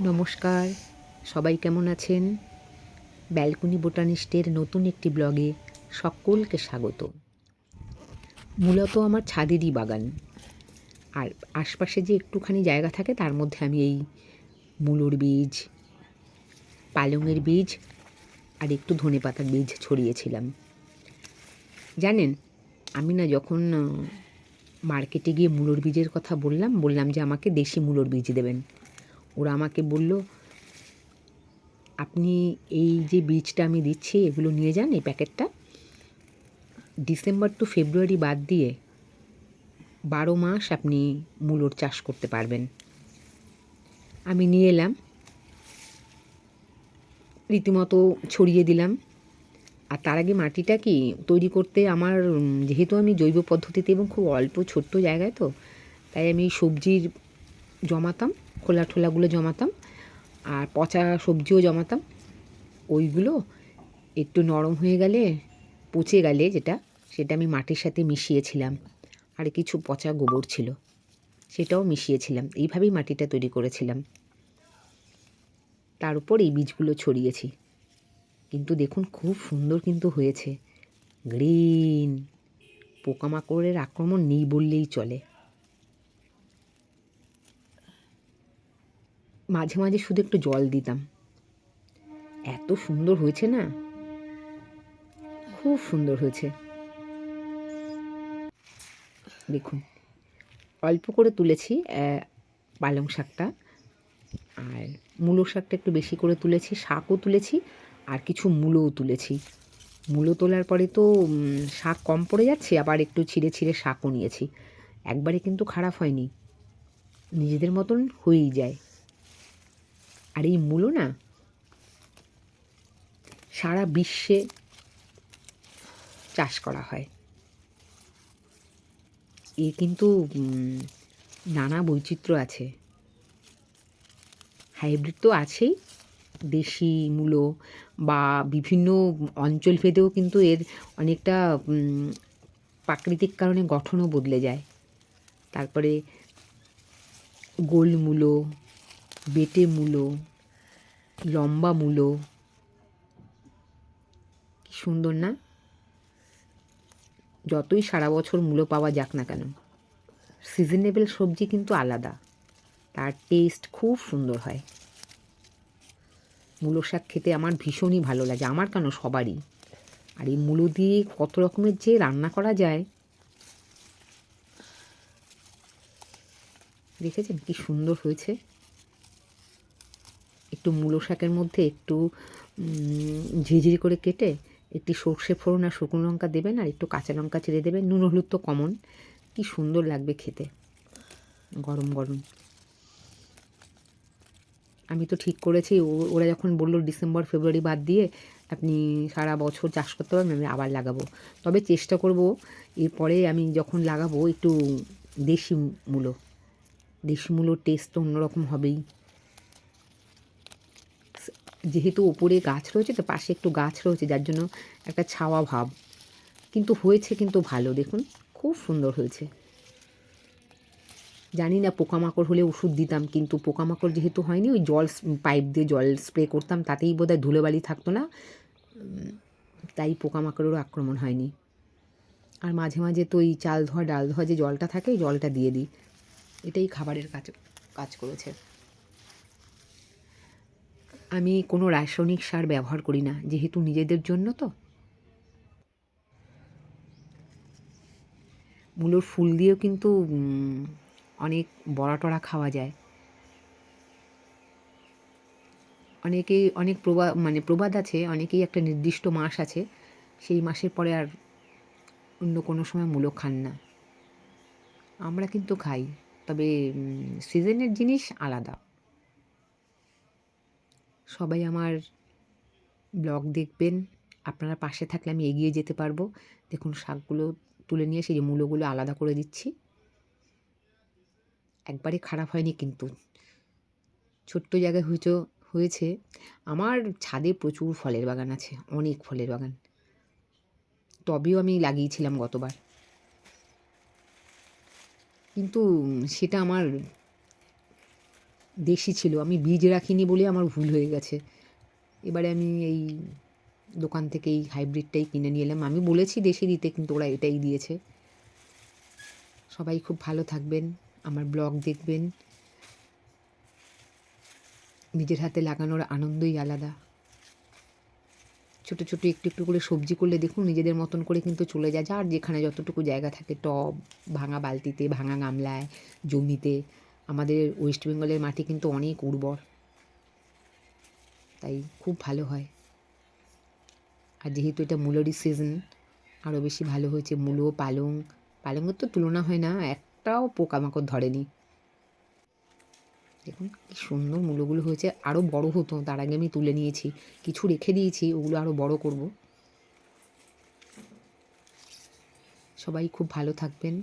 নমস্কার। সবাই কেমন আছেন? ব্যালকনি বোটানিস্টের নতুন একটি ব্লগে সকলকে স্বাগত। মূলত আমার ছাদেরই বাগান। আর আশপাশে যে একটুখানি জায়গা থাকে, তার মধ্যে আমি এই মূলোর বীজ, পালংয়ের বীজ আর একটু ধনে পাতার বীজ ছড়িয়েছিলাম। জানেন, আমি না যখন মার্কেটে গিয়ে মূলোর বীজের কথা বললাম বললাম যে আমাকে দেশি মূলোর বীজ দেবেন। ওরা আমাকে বলল, আপনি এই যে বীজটা আমি দিচ্ছি, এগুলো নিয়ে যান এই প্যাকেটটা। ডিসেম্বর টু ফেব্রুয়ারি বাদ দিয়ে বারো মাস আপনি মূলোর চাষ করতে পারবেন। আমি নিয়ে এলাম। রীতিমতো ছড়িয়ে দিলাম। আর তার আগে মাটিটা কি তৈরি করতে আমার যেহেতু আমি জৈব পদ্ধতিতে এবং খুব অল্প ছোট্ট জায়গায় তো, তাই আমি সবজির জমাতাম। খোলা ঠোলাগুলো জমাতাম, আর পচা সবজিও জমাতাম। ওইগুলো একটু নরম হয়ে গেলে, পচে গেলে যেটা, সেটা আমি মাটির সাথে মিশিয়েছিলাম। আর কিছু পচা গোবর ছিল, সেটাও মিশিয়েছিলাম। এইভাবেই মাটিটা তৈরি করেছিলাম। তার উপর এই বীজগুলো ছড়িয়েছি। কিন্তু দেখুন, খুব সুন্দর কিন্তু হয়েছে। গ্রিন। পোকামাকড়ের আক্রমণ নেই বললেই চলে। মাঝে মাঝে শুধু একটু জল দিতাম। এত সুন্দর হয়েছে না? খুব সুন্দর হয়েছে। দেখুন, অল্প করে তুলেছি পালং শাকটা। আর মূলো শাকটা একটু বেশি করে তুলেছি, শাকও তুলেছি, আর কিছু মূলোও তুলেছি। মূলো তোলার পরে তো শাক কম পড়ে যাচ্ছে, আবার একটু ছিঁড়ে ছিঁড়ে শাকও নিয়েছি। একবারে কিন্তু খারাপ হয়নি। নিজেদের মতন হয়েই যায়। আর এই মূলো না সারা বিশ্বে চাষ করা হয়। এর কিন্তু নানা বৈচিত্র্য আছে। হাইব্রিড তো আছেই। দেশি মূলো বা বিভিন্ন অঞ্চল ভেদেও কিন্তু এর অনেকটা প্রাকৃতিক কারণে গঠনও বদলে যায়। তারপরে গোল মূলো বেটে মূলো, লম্বা মূলো। কি সুন্দর না? যতই সারা বছর মূলো পাওয়া যাক না কেন সিজনেবল সবজি কিন্তু আলাদা। তার টেস্ট খুব সুন্দর হয়। মূলো শাক খেতে আমার ভীষণই ভালো লাগে, আমার কেন সবারই। আর এই মূলো দিয়ে কত রকমের যে রান্না করা যায়। দেখেছেন কি সুন্দর হয়েছে? একটু মূলো শাকের মধ্যে একটু ঝিঝিরি করে কেটে একটি সর্ষে ফোড়ন আর শুকনো লঙ্কা দেবেন আর একটু কাঁচা লঙ্কা ছেড়ে দেবেন। নুন, হলুদ তো কমন। কি সুন্দর লাগবে খেতে। গরম গরম। আমি তো ঠিক করেছি। ওরা যখন বলল ডিসেম্বর, ফেব্রুয়ারি বাদ দিয়ে আপনি সারা বছর চাষ করতে পারবেন, আমি আবার লাগাবো। তবে চেষ্টা করব, এরপরে আমি যখন লাগাবো একটু দেশি মূলো। দেশি মূলোর টেস্ট তো অন্যরকম হবেই। যেহেতু ওপরে গাছ রয়েছে, তো পাশে একটু গাছ রয়েছে, যার জন্য একটা ছাওয়া ভাব। কিন্তু হয়েছে কিন্তু ভালো, দেখুন, খুব সুন্দর হয়েছে। জানি না পোকামাকড় হলে ওষুধ দিতাম, কিন্তু পোকামাকড় যেহেতু হয়নি, ওই জল পাইপ দিয়ে জল স্প্রে করতাম, তাতেই বোধহয় ধুলোবালি থাকতো না। তাই পোকামাকড়েরও আক্রমণ হয়নি। আর মাঝে মাঝে তো এই চাল ধোয়া, ডাল ধোয়া যে জলটা থাকে জলটা দিয়ে দিই। এটাই খাবারের কাজ কাজ করেছে। আমি কোনো রাসায়নিক সার ব্যবহার করি না, যেহেতু নিজেদের জন্য তো। মূলোর ফুল দিয়েও কিন্তু অনেক বড়া টড়া খাওয়া যায়। অনেকেই, অনেক প্রবাদ মানে প্রবাদ আছে, অনেকেই একটা নির্দিষ্ট মাস আছে, সেই মাসের পরে আর অন্য কোনো সময় মূলো খান না। আমরা কিন্তু খাই, তবে সিজনের জিনিস আলাদা। সবাই আমার ব্লগ দেখবেন। আপনারা পাশে থাকলে আমি এগিয়ে যেতে পারব। দেখুন, শাকগুলো তুলে নিয়ে সেই মূলোগুলো আলাদা করে দিচ্ছি। একবারে খারাপ হয়নি কিন্তু। ছোট্ট জায়গায় হয়েছে হয়েছে। আমার ছাদে প্রচুর ফলের বাগান আছে, অনেক ফলের বাগান। তবেও আমি লাগিয়েছিলাম গতবার। কিন্তু সেটা আমার দেশি ছিল, আমি বীজ রাখিনি বলে আমার ভুল হয়ে গেছে। এবারে আমি এই দোকান থেকে এই হাইব্রিডটাই কিনে নিয়ে এলাম। আমি বলেছি দেশি দিতে, কিন্তু ওরা এটাই দিয়েছে। সবাই খুব ভালো থাকবেন, আমার ব্লগ দেখবেন। নিজের হাতে লাগানোর আনন্দই আলাদা। ছোটো ছোটো একটু একটু করে সবজি করলে দেখুন, নিজেদের মতন করে কিন্তু চলে যায়। যার যেখানে যতটুকু জায়গা থাকে, টব, ভাঙা বালতিতে, ভাঙা গামলায়, জমিতে আমাদের ওয়েস্ট বেঙ্গলের মাটি কিন্তু অনেক উর্বর। তাই খুব ভালো হয়। আর যেহেতু এটা মূলোরই সিজন আরও বেশি ভালো হয়েছে মূলো, পালং। পালংয়ের তো তুলনা হয় না, একটাও পোকামাকড় ধরেনি। দেখুন কি সুন্দর মূলোগুলো হয়েছে। আরও বড় হতো, তার আগে আমি তুলে নিয়েছি। কিছু রেখে দিয়েছি, ওগুলো আরও বড় করব। সবাই খুব ভালো থাকবেন।